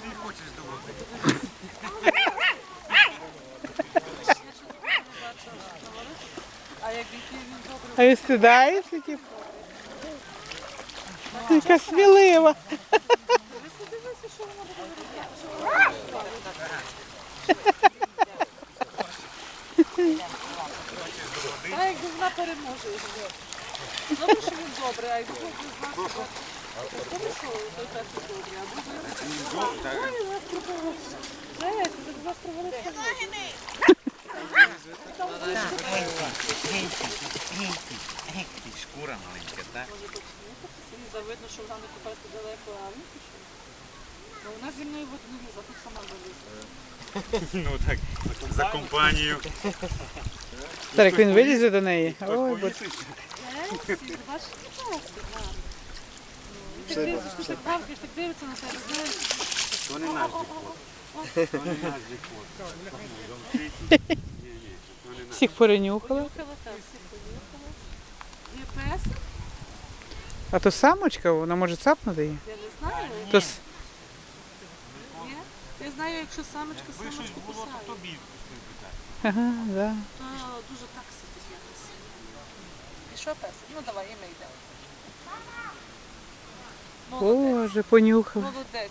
Ти хочеш доводити. А ви стидаєшся, типу? Яка смілива. А якби вона переможе. Добре, що він добрий, а якби знав, що... Добре, що той перший добрий, а. Ой, нас у нас провалив Шкура маленька, так? Ліза, видно, що вона не купається далеко, а він пішов. Бо вона зі мною в одну ліза, тут сама залізла. Ну так, за компанію. Так, він вилізе до неї. Ой, бо... Бачиш, дивишся, що ти павкаєш, так дивиться на тебе, знаєш. То не наш дикот. То не наш дикот. Ні, ні, то не наш. всіх понюхала. Є песик, А то самочка, вона може цапнути її. я не знаю. То с- Я знаю, якщо самочка Ви щось самочку було, тобі. Ага, да. то дуже так сидить якось. І що песик? Ну давай, і ми йдемо. Молодець. Боже, понюхала. Молодець.